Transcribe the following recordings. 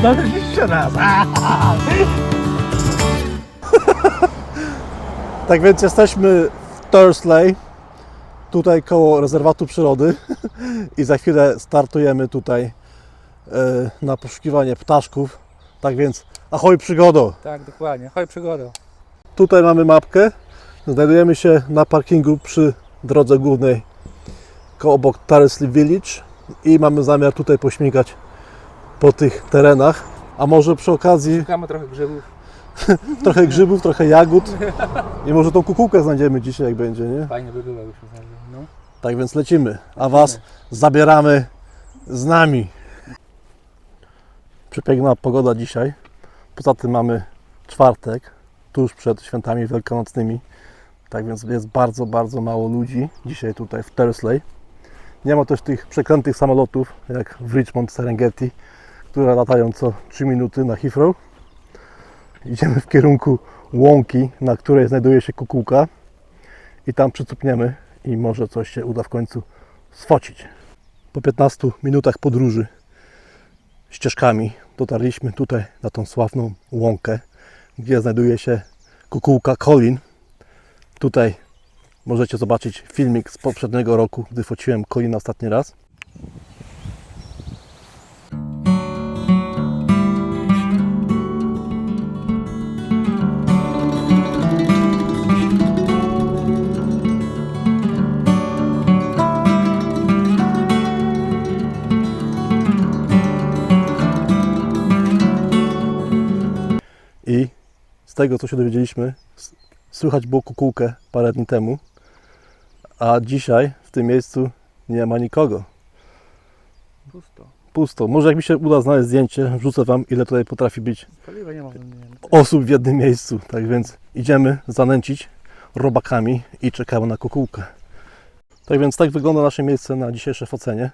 Znaleźliście nas! tak więc jesteśmy w Thursley, tutaj koło rezerwatu przyrody i za chwilę startujemy tutaj e, na poszukiwanie ptaszków. Tak więc ahoj przygodo! Tak, dokładnie. Chodź przygodą. Tutaj mamy mapkę. Znajdujemy się na parkingu przy drodze głównej koło obok Tarsley Village i mamy zamiar tutaj pośmigać po tych terenach. A może przy okazji Szukamy trochę grzybów. trochę grzybów, trochę jagód i może tą kukułkę znajdziemy dzisiaj jak będzie, nie? Fajnie by było, jakbyśmy znaleźli. No. Tak więc lecimy, a Was zabieramy z nami. Przepiękna pogoda dzisiaj. Poza tym mamy czwartek, tuż przed świętami wielkanocnymi. Tak więc jest bardzo, bardzo mało ludzi dzisiaj tutaj w Tersley. Nie ma też tych przekrętych samolotów jak w Richmond Serengeti, które latają co 3 minuty na Heathrow. Idziemy w kierunku łąki, na której znajduje się kukułka i tam przycupniemy i może coś się uda w końcu sfocić. Po 15 minutach podróży ścieżkami dotarliśmy tutaj na tą sławną łąkę, gdzie znajduje się kukułka Colin. Tutaj możecie zobaczyć filmik z poprzedniego roku, gdy fociłem Colina ostatni raz. Tego, co się dowiedzieliśmy, słychać było kukułkę parę dni temu, a dzisiaj w tym miejscu nie ma nikogo. Pusto. Pusto. Może jak mi się uda znaleźć zdjęcie, wrzucę Wam, ile tutaj potrafi być osób w jednym miejscu. Tak więc idziemy zanęcić robakami i czekamy na kukułkę. Tak więc tak wygląda nasze miejsce na dzisiejsze focenie.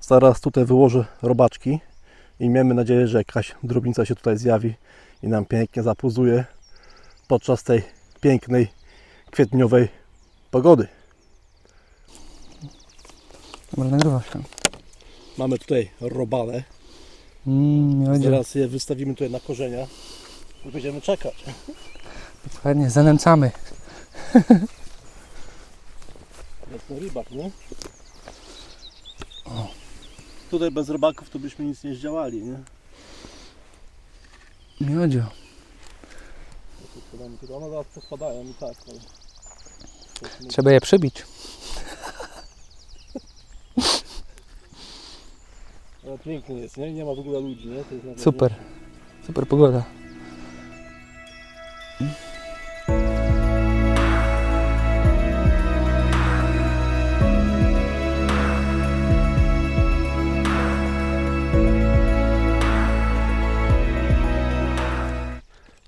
Zaraz tutaj wyłożę robaczki i miejmy nadzieję, że jakaś drobnica się tutaj zjawi i nam pięknie zapuzuje podczas tej pięknej, kwietniowej pogody. Dobra, nagrywa się. Mamy tutaj robale. Mm. Zaraz je wystawimy tutaj na korzenia i będziemy czekać. Dokładnie, zanęcamy. Jest to rybak, nie? Tutaj bez rybaków to byśmy nic nie zdziałali, nie? Miodzio. Tylko one zaraz przespadają i tak, ale... Trzeba je przybić. ale pięknie jest, nie? Nie ma w ogóle ludzi, nie? To jest najważniejsze. Super. Super pogoda.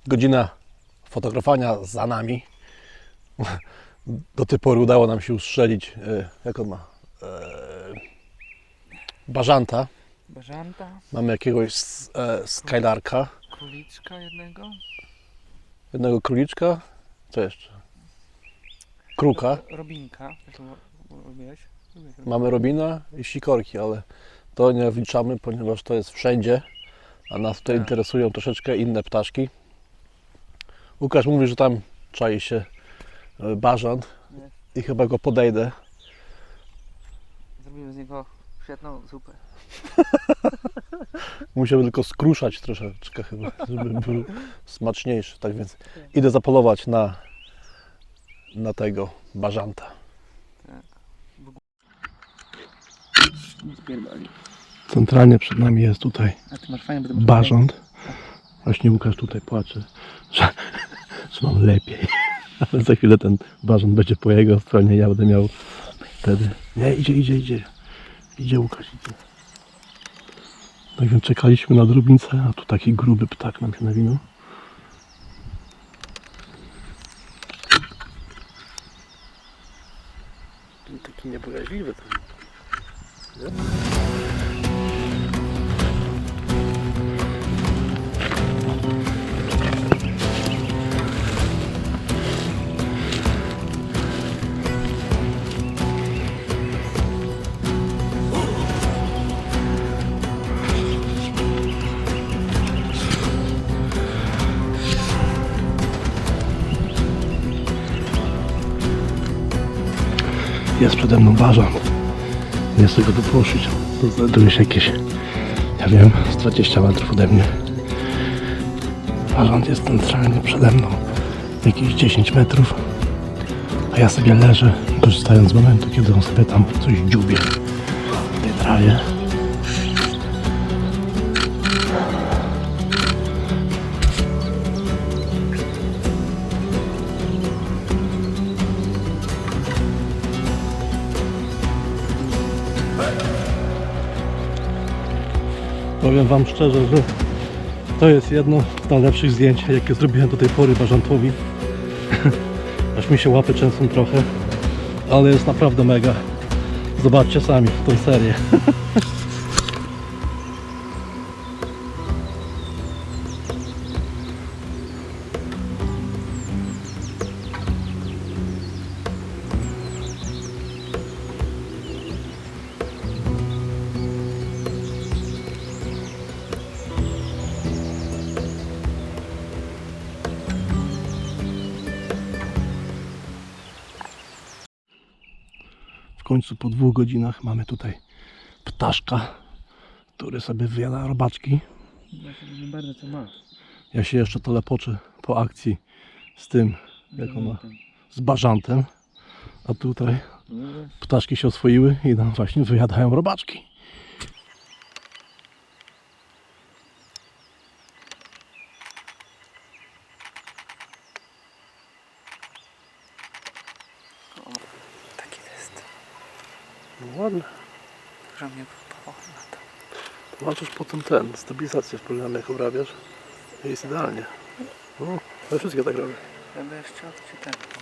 Godzina fotografowania za nami. Do tej pory udało nam się ustrzelić, e, jak on ma, e, bażanta. Bażanta, Mamy jakiegoś e, skylarka, króliczka jednego. jednego króliczka, co jeszcze? Kruka. Robinka. Robiłeś? Mamy robina i sikorki, ale to nie wliczamy, ponieważ to jest wszędzie, a nas tutaj Tak. interesują troszeczkę inne ptaszki. Łukasz mówi, że tam czai się e, bażant Nie. i chyba go podejdę. Zrobimy z niego świetną zupę. Musiałby tylko skruszać troszeczkę chyba, żeby był smaczniejszy. Tak więc idę zapolować na, na tego bażanta. Spierdoli. Centralnie przed nami jest tutaj A ty masz fajnie, bo ty masz Barząd. Właśnie Łukasz tutaj płacze, że, że mam lepiej. Ale za chwilę ten barząd będzie po jego stronie, ja będę miał wtedy. Nie, idzie, idzie, idzie. Idzie Łukasz, idzie. Tak więc czekaliśmy na drobnicę, a tu taki gruby ptak nam się nawinął. Taki niebojaźliwy ten. Jest przede mną bażant. Nie chcę go wypłoszyć. Znajduje się jakieś, ja wiem, z 20 metrów ode mnie. Bażant jest centralnie przede mną. Jakieś 10 metrów. A ja sobie leżę, korzystając z momentu, kiedy on sobie tam coś dziubie w tej Powiem Wam szczerze, że to jest jedno z najlepszych zdjęć, jakie zrobiłem do tej pory bażantowi. Aż mi się łapy często trochę, ale jest naprawdę mega. Zobaczcie sami tą serię. końcu po dwóch godzinach mamy tutaj ptaszka, który sobie wyjada robaczki. Ja się nie bardzo co ma. Ja się jeszcze telepoczę po akcji z tym, jak ona, z bażantem. A tutaj No, ptaszki się oswoiły i nam właśnie wyjadają robaczki. No ładne. Że mnie pochwala na to. Walczysz potem ten, stabilizację w programie jak obrabiasz. Jest idealnie. No, ale wszystkie tak robię. Będę jeszcze odczytał. Może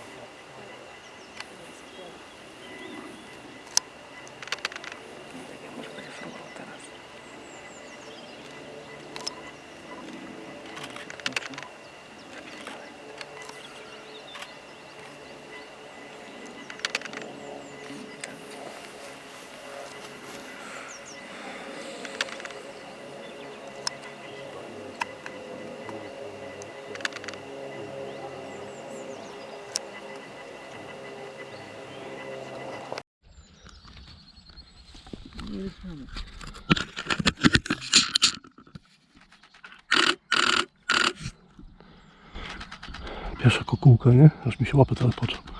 Pierwsza kukułka, nie? Aż mi się łapy telepoczą. Trochę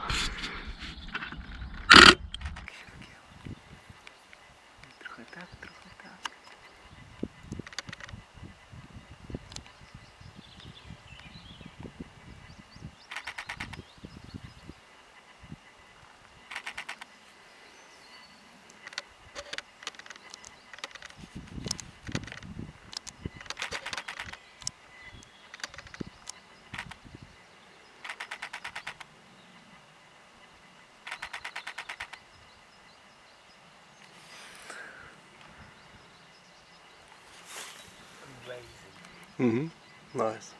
Mhm. Nice.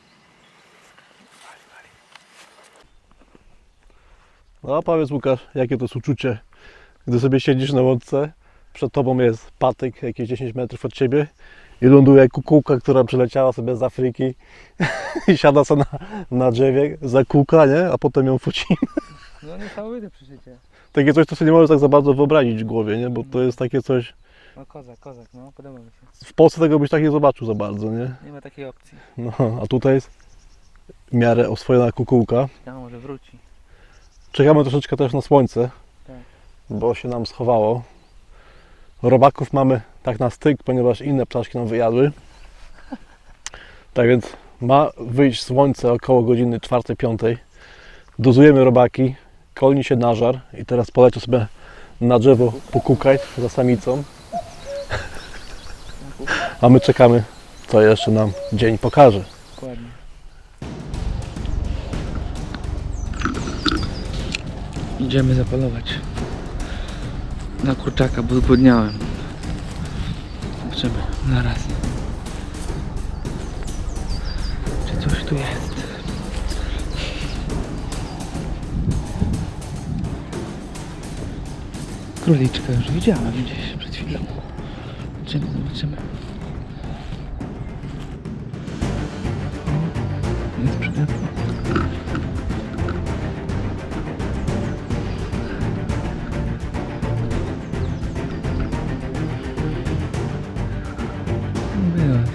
No a powiedz Łukasz, jakie to jest uczucie, gdy sobie siedzisz na łące, przed tobą jest patyk jakieś 10 metrów od ciebie i ląduje kukułka, która przyleciała sobie z Afryki i siada sobie na, na drzewie, zakłuka, nie? A potem ją focimy. No niesamowite przeżycie. Takie coś, to sobie nie możesz tak za bardzo wyobrazić w głowie, nie? Bo to jest takie coś, No kozak, kozak, no podoba mi się. w Polsce tego byś tak nie zobaczył za bardzo, nie? Nie ma takiej opcji. No, a tutaj jest w miarę oswojona kukułka. Ja może wróci. Czekamy troszeczkę też na słońce, Tak. bo się nam schowało. Robaków mamy tak na styk, ponieważ inne ptaszki nam wyjadły. Tak więc ma wyjść słońce około godziny 4-5. Dozujemy robaki, kolni się nażar i teraz polecę sobie na drzewo pokukać za samicą. A my czekamy, co jeszcze nam dzień pokaże. Dokładnie. Idziemy zapalować. Na kurczaka, bo zgłodniałem. Zobaczymy, zaraz. Czy coś tu jest? Króliczka już widziałem gdzieś przed chwilą. Zobaczymy, zobaczymy. Jest przydatny. Byłaś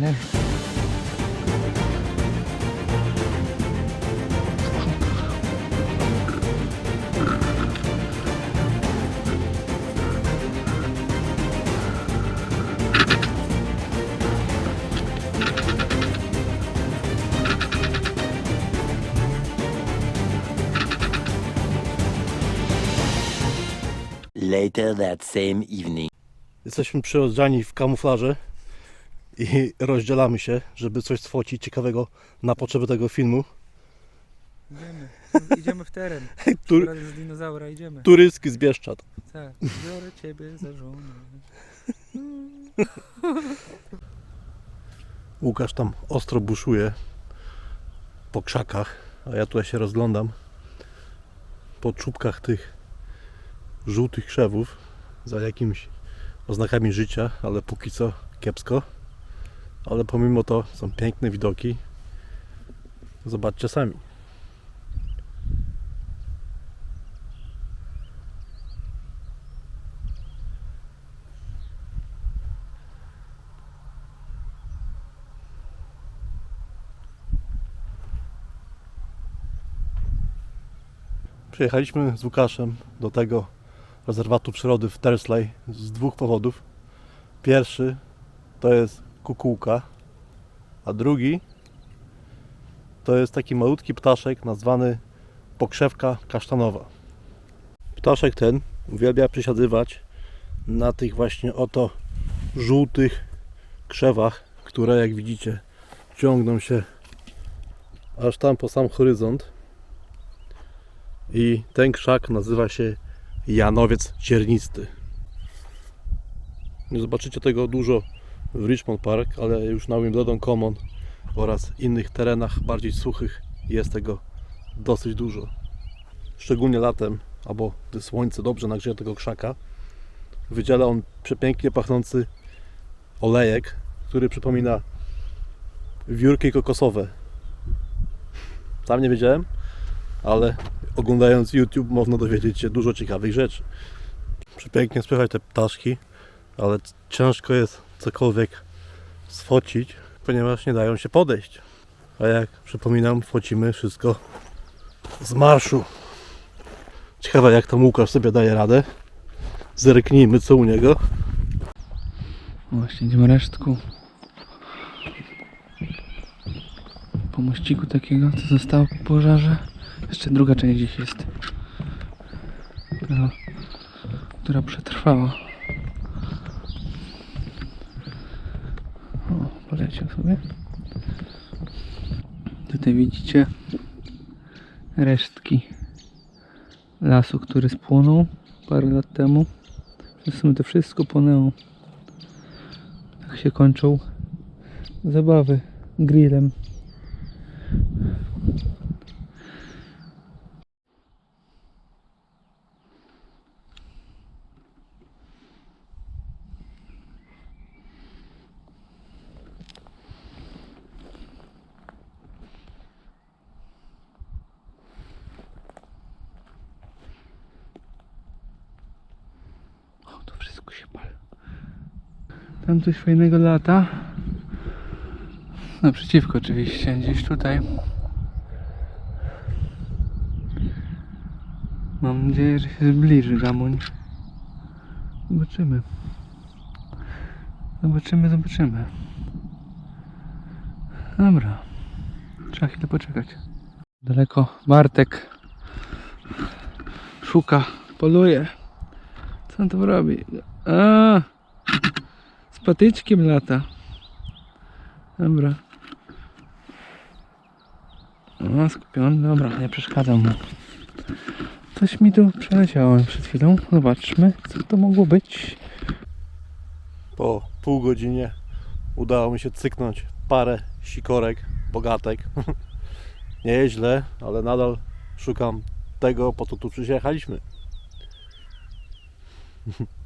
nie? Later that same evening. Jesteśmy przyodziani w kamuflaże i rozdzielamy się, żeby coś sfocić ciekawego na potrzeby tego filmu. Idziemy. Idziemy w teren. Tur, z dinozaura idziemy. turycki z Bieszczad. Tak. Biorę ciebie za żonę. Łukasz tam ostro buszuje po krzakach, a ja tutaj się rozglądam po czubkach tych żółtych krzewów za jakimiś oznakami życia, ale póki co kiepsko. Ale pomimo to są piękne widoki. Zobaczcie sami. Przyjechaliśmy z Łukaszem do tego rezerwatu przyrody w Tersley z dwóch powodów. Pierwszy to jest kukułka, a drugi to jest taki malutki ptaszek nazwany pokrzewka kasztanowa. Ptaszek ten uwielbia przysiadywać na tych właśnie oto żółtych krzewach, które jak widzicie ciągną się aż tam po sam horyzont. I ten krzak nazywa się Janowiec Ciernisty. Nie zobaczycie tego dużo w Richmond Park, ale już na Wimbledon Common oraz innych terenach bardziej suchych jest tego dosyć dużo. Szczególnie latem, albo gdy słońce dobrze nagrzeje tego krzaka, wydziela on przepięknie pachnący olejek, który przypomina wiórki kokosowe. Sam nie wiedziałem, ale oglądając YouTube można dowiedzieć się dużo ciekawych rzeczy. Przepięknie słychać te ptaszki, ale ciężko jest cokolwiek sfocić, ponieważ nie dają się podejść. A jak przypominam, focimy wszystko z marszu. Ciekawe jak tam Łukasz sobie daje radę. Zerknijmy co u niego. Właśnie, idziemy resztku. Po mościku takiego, co zostało po pożarze. Jeszcze druga część gdzieś jest. No, która przetrwała. O, poleciał sobie. Tutaj widzicie resztki lasu, który spłonął parę lat temu. W sumie to wszystko płonęło. Tak się kończą zabawy grillem. O, to wszystko się pali. Tam coś fajnego lata. Naprzeciwko oczywiście, gdzieś tutaj. Mam nadzieję, że się zbliży gamoń. Zobaczymy. Zobaczymy, zobaczymy. Dobra. Trzeba chwilę poczekać. Daleko Bartek szuka, poluje. Co on tam robi? A, z patyczkiem lata. Dobra. O, skupiony, dobra, nie przeszkadzam mu. Coś mi tu przeleciało przed chwilą. Zobaczmy, co to mogło być. Po pół godzinie udało mi się cyknąć parę sikorek, bogatek. Nie jest źle, ale nadal szukam tego, po co tu przyjechaliśmy.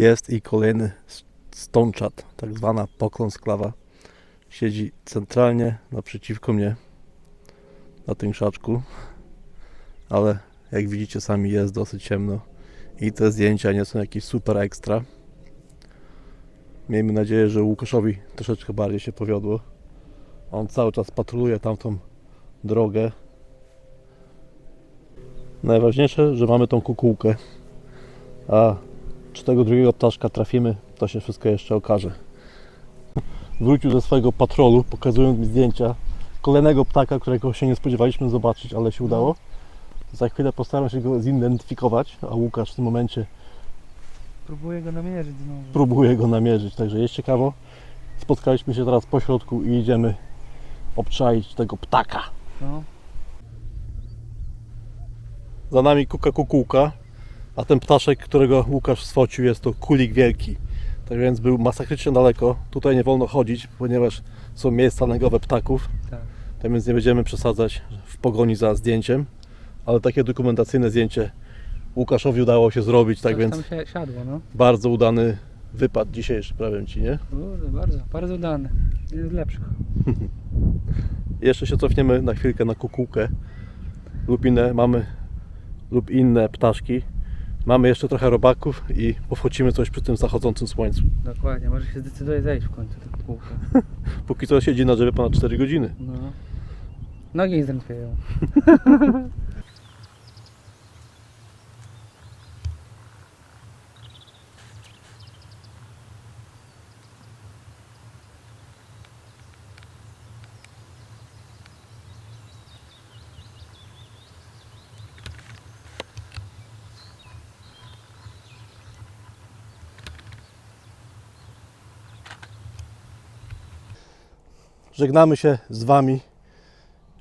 Jest i kolejny stączat, tak zwana pokląsklawa. Siedzi centralnie naprzeciwko mnie na tym krzaczku, ale jak widzicie sami jest dosyć ciemno i te zdjęcia nie są jakieś super ekstra. Miejmy nadzieję, że Łukaszowi troszeczkę bardziej się powiodło. On cały czas patroluje tamtą drogę. Najważniejsze, że mamy tą kukułkę. A czy tego drugiego ptaszka trafimy, to się wszystko jeszcze okaże. Wrócił ze swojego patrolu, pokazując mi zdjęcia kolejnego ptaka, którego się nie spodziewaliśmy zobaczyć, ale się udało. Za chwilę postaram się go zidentyfikować, a Łukasz w tym momencie Próbuję go namierzyć znowu. próbuje go namierzyć, także jest ciekawo. Spotkaliśmy się teraz po środku i idziemy obczaić tego ptaka. No. Za nami kuka kukułka, a ten ptaszek, którego Łukasz sfocił jest to kulik wielki. Tak więc był masakrycznie daleko. Tutaj nie wolno chodzić, ponieważ są miejsca negowe ptaków. Tak. Tak więc nie będziemy przesadzać w pogoni za zdjęciem. Ale takie dokumentacyjne zdjęcie Łukaszowi udało się zrobić, tak Coś więc tam się siadło, no. bardzo udany wypad dzisiejszy, powiem Ci, nie? Kurde, bardzo, bardzo dane. Jeden z lepszych. Jeszcze się cofniemy na chwilkę na kukułkę lub inne mamy lub inne ptaszki. Mamy jeszcze trochę robaków i powchodzimy coś przy tym zachodzącym słońcu. Dokładnie, może się zdecyduje zejść w końcu tego kółka. Póki co siedzi na drzewie ponad 4 godziny. No. Nogi nie zdrętwieją. Żegnamy się z Wami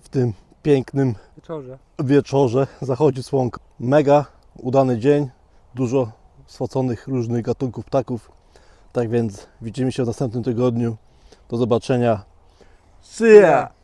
w tym pięknym Wieczorze. wieczorze. Zachodzi słonko. Mega udany dzień. Dużo sfoconych różnych gatunków ptaków. Tak więc widzimy się w następnym tygodniu. Do zobaczenia. See ya!